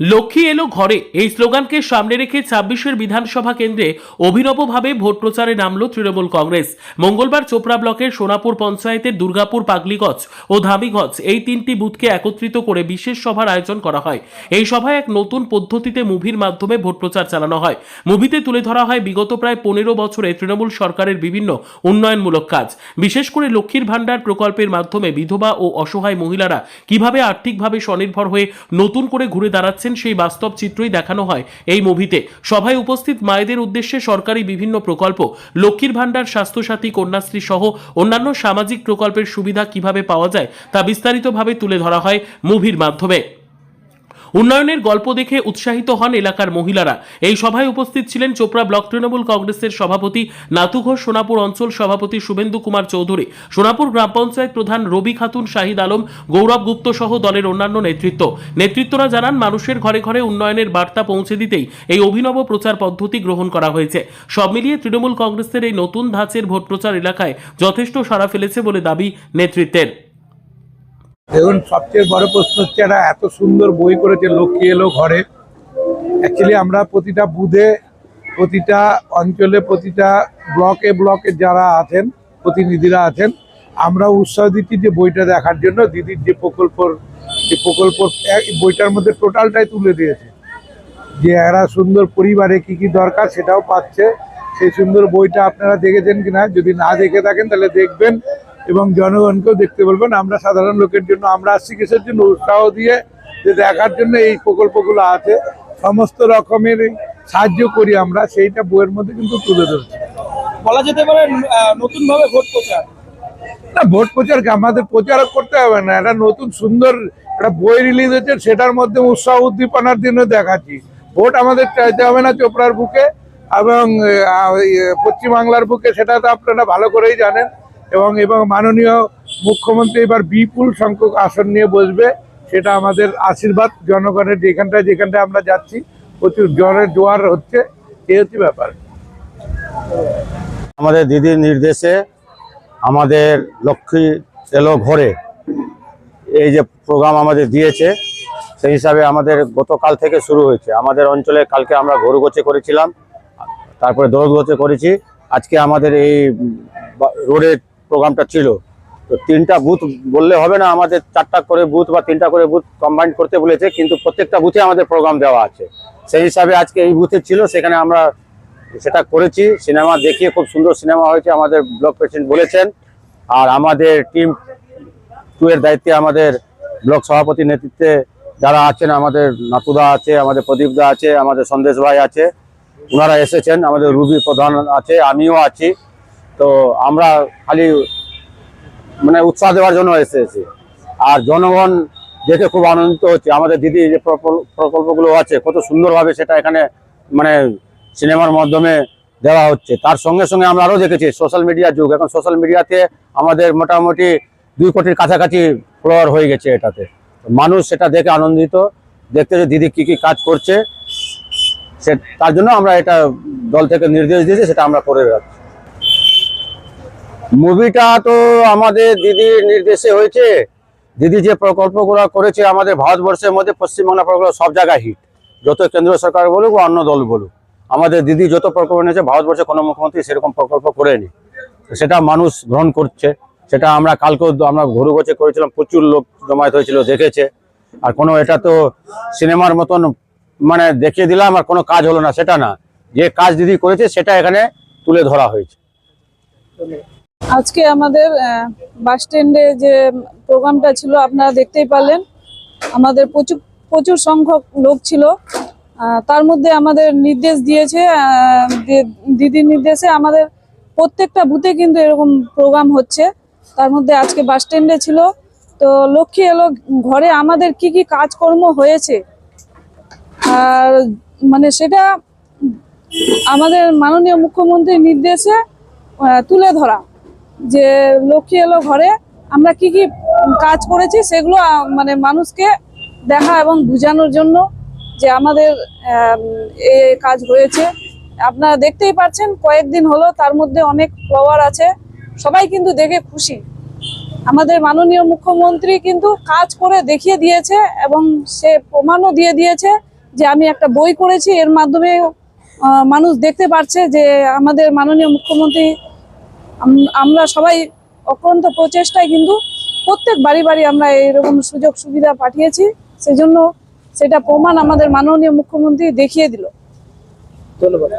লক্ষ্মী এলো ঘরে। এই স্লোগানকে সামনে রেখে ছাব্বিশের বিধানসভা কেন্দ্রে অভিনবভাবে ভোট প্রচারে নামল তৃণমূল কংগ্রেস। মঙ্গলবার চোপড়া ব্লকের সোনাপুর পঞ্চায়েতের দুর্গাপুর পাগলিগঞ্জ ও ধামিগঞ্জ এই তিনটি বুথকে একত্রিত করে বিশেষ সভার আয়োজন করা হয়। এই সভায় এক নতুন পদ্ধতিতে মুভির মাধ্যমে ভোট প্রচার চালানো হয়। মুভিতে তুলে ধরা হয় বিগত প্রায় পনেরো বছরে তৃণমূল সরকারের বিভিন্ন উন্নয়নমূলক কাজ। বিশেষ করে লক্ষ্মীর ভাণ্ডার প্রকল্পের মাধ্যমে বিধবা ও অসহায় মহিলারা কীভাবে আর্থিকভাবে স্বনির্ভর হয়ে নতুন করে ঘুরে দাঁড়াচ্ছেন সেই বাস্তব চিত্রই দেখানো হয় এই মুভিতে। সভায় উপস্থিত মায়েদের উদ্দেশ্যে সরকারি বিভিন্ন প্রকল্প, লক্ষ্মীর ভাণ্ডার, স্বাস্থ্যসাথী, কন্যাশ্রী সহ অন্যান্য সামাজিক প্রকল্পের সুবিধা কীভাবে পাওয়া যায় তা বিস্তারিতভাবে তুলে ধরা হয় মুভির মাধ্যমে। উন্নয়নের গল্প দেখে উৎসাহিত হন এলাকার মহিলারা। এই সভায় উপস্থিত ছিলেন চোপড়া ব্লক তৃণমূল কংগ্রেসের সভাপতি নাতু ঘোষ সোনাপুর অঞ্চল সভাপতি শুভেন্দু কুমার চৌধুরী, সোনাপুর গ্রাম পঞ্চায়েত প্রধান রবি খাতুন, শাহিদ আলম, গৌরব গুপ্ত সহ দলের অন্যান্য নেতৃত্ব। নেতৃত্বরা জানান, মানুষের ঘরে ঘরে উন্নয়নের বার্তা পৌঁছে দিতেই এই অভিনব প্রচার পদ্ধতি গ্রহণ করা হয়েছে। সব মিলিয়ে তৃণমূল কংগ্রেসের এই নতুন ধাঁচের ভোট প্রচার এলাকায় যথেষ্ট সাড়া ফেলেছে বলে দাবি নেতৃত্বের। দেখুন, সবচেয়ে বড় প্রশ্ন হচ্ছে এরা এত সুন্দর বই করেছে, লক্ষ্মী এলো ঘরে। অ্যাকচুয়ালি আমরা প্রতিটা বুধে, প্রতিটা অঞ্চলে, প্রতিটা ব্লকে ব্লকে যারা আছেন, প্রতিনিধিরা আছেন, আমরা উৎসাহ দিচ্ছি যে বইটা দেখার জন্য। দিদির যে প্রকল্পর, যে প্রকল্প বইটার মধ্যে টোটালটাই তুলে দিয়েছে। যে এরা সুন্দর পরিবারে কি কি দরকার সেটাও পাচ্ছে। সেই সুন্দর বইটা আপনারা দেখেছেন কিনা? যদি না দেখে থাকেন তাহলে দেখবেন। এবং জনগণকেও দেখতে বলবেন আমরা সাধারণ লোকের জন্য আমরা কিসের জন্য উৎসাহ দিয়ে যে দেখার জন্য এই প্রকল্পগুলো আছে সমস্ত রকমের সাহায্য করি আমরা সেইটা বইয়ের মধ্যে কিন্তু তুলে ধরছি। বলা যেতে পারে নতুন ভাবে ভোট প্রচার। না ভোট প্রচার কি? আমাদের প্রচার করতে হবে না একটা নতুন সুন্দর একটা বই রিলিজ হচ্ছে সেটার মধ্যে উৎসাহ উদ্দীপনার জন্য দেখাচ্ছি। ভোট আমাদের চাইতে হবে না চোপড়ার বুকে এবং পশ্চিমবাংলার বুকে সেটা তো আপনারা ভালো করেই জানেন। এবং এবং মাননীয় মুখ্যমন্ত্রী এবার বিপুল সংখ্যক আসন নিয়ে বসবে, সেটা আমাদের আশীর্বাদ জনগণের, যেখানটায় যেখানটায় আমরা যাচ্ছি, প্রচুর জ্বরের জোয়ার হচ্ছে এই হচ্ছে ব্যাপার। আমাদের দিদির নির্দেশে আমাদের লক্ষ্মী এলো ঘরে। এই যে প্রোগ্রাম আমাদের দিয়েছে, সেই হিসাবে আমাদের গতকাল থেকে শুরু হয়েছে। আমাদের অঞ্চলে কালকে আমরা গরুগোচে করেছিলাম, তারপরে দৌড়গোচে করেছি। আজকে আমাদের এই রোডের প্রোগ্রামটা ছিল। তো তিনটা বুথ বললে হবে না, আমাদের চারটা করে বুথ বা তিনটা করে বুথ কম্বাইন করতে বলেছে, কিন্তু প্রত্যেকটা বুথে আমাদের প্রোগ্রাম দেওয়া আছে। সেই হিসাবে আজকে এই বুথে ছিল, সেখানে আমরা সেটা করেছি। সিনেমা দেখিয়ে খুব সুন্দর সিনেমা হয়েছে, আমাদের ব্লক প্রেসিডেন্ট বলেছেন। আর আমাদের টিম টু এর দায়িত্বে আমাদের ব্লক সভাপতির নেতৃত্বে যারা আছেন, আমাদের নাতুদা আছে, আমাদের প্রদীপদা আছে, আমাদের সন্দেশ ভাই আছে ওনারা এসেছেন। আমাদের রুবি প্রধান আছে, আমিও আছি। তো আমরা খালি মানে উৎসাহ দেওয়ার জন্য এসেছি। আর জনগণ দেখে খুব আনন্দিত হচ্ছে। আমাদের দিদি যে প্রকল- প্রকল্পগুলো আছে, কত সুন্দরভাবে সেটা এখানে মানে সিনেমার মাধ্যমে দেওয়া হচ্ছে। তার সঙ্গে সঙ্গে আমরা আরও দেখেছি সোশ্যাল মিডিয়ার যুগ। এখন সোশ্যাল মিডিয়াতে আমাদের মোটামুটি দুই কোটির কাছাকাছি ফলোয়ার হয়ে গেছে এটাতে। মানুষ সেটা দেখে আনন্দিত। দেখতে যে দিদি কি কি কাজ করছে, সে, তার জন্য আমরা এটা দল থেকে নির্দেশ দিয়েছি, সেটা আমরা করে রাখছি। মুভিটা তো আমাদের দিদির নির্দেশে হয়েছে। দিদি যে প্রকল্পগুলো করেছে আমাদের ভারতবর্ষের মধ্যে পশ্চিমবাংলা প্রকল্প সব জায়গায় হিট যত কেন্দ্র সরকার বলুক বা অন্য দল বলুক। আমাদের দিদি যত প্রকল্প নিয়েছে, ভারতবর্ষে কোনো মুখ্যমন্ত্রী সেরকম প্রকল্প করেনি। সেটা মানুষ গ্রহণ করছে। সেটা আমরা কালকেও আমরা ঘুরু গছে করেছিলাম, প্রচুর লোক জমায়েত হয়েছিল, দেখেছে। আর কোনো এটা তো সিনেমার মতন মানে দেখিয়ে দিলাম আর কোনো কাজ হলো না, সেটা না। যে কাজ দিদি করেছে, সেটা এখানে তুলে ধরা হয়েছে। আজকে আমাদের বাস স্ট্যান্ডে যে প্রোগ্রামটা ছিল, আপনারা দেখতেই পারলেন। আমাদের প্রচুর প্রচুর সংখ্যক লোক ছিল। তার মধ্যে আমাদের নির্দেশ দিয়েছে দিদির নির্দেশে আমাদের প্রত্যেকটা বুথে কিন্তু এরকম প্রোগ্রাম হচ্ছে। তার মধ্যে আজকে বাস স্ট্যান্ডে ছিল। তো লক্ষ্মী এলো, ঘরে আমাদের কি কি কাজকর্ম হয়েছে? আর মানে সেটা আমাদের মাননীয় মুখ্যমন্ত্রীর নির্দেশে তুলে ধরা। যে লক্ষ্মী এলো ঘরে আমরা কি কি কাজ করেছি সেগুলো মানে মানুষকে দেখা এবং বোঝানোর জন্য যে আমাদের আম, এ কাজ হয়েছে। আপনারা দেখতেই পাচ্ছেন কয়েকদিন হলো তার মধ্যে অনেক ফ্লাওয়ার আছে। সবাই কিন্তু দেখে খুশি। আমাদের মাননীয় মুখ্যমন্ত্রী কিন্তু কাজ করে দেখিয়ে দিয়েছে এবং সে প্রমাণও দিয়ে দিয়েছে যে আমি একটা বই করেছি। এর মাধ্যমে মানুষ দেখতে পারছে যে আমাদের মাননীয় মুখ্যমন্ত্রী আমরা সবাই অক্লান্ত প্রচেষ্টায় কিন্তু প্রত্যেক বাড়ি বাড়ি আমরা এরকম সুযোগ সুবিধা পাঠিয়েছি। সেজন্য সেটা প্রমাণ আমাদের মাননীয় মুখ্যমন্ত্রী দেখিয়ে দিল। ধন্যবাদ।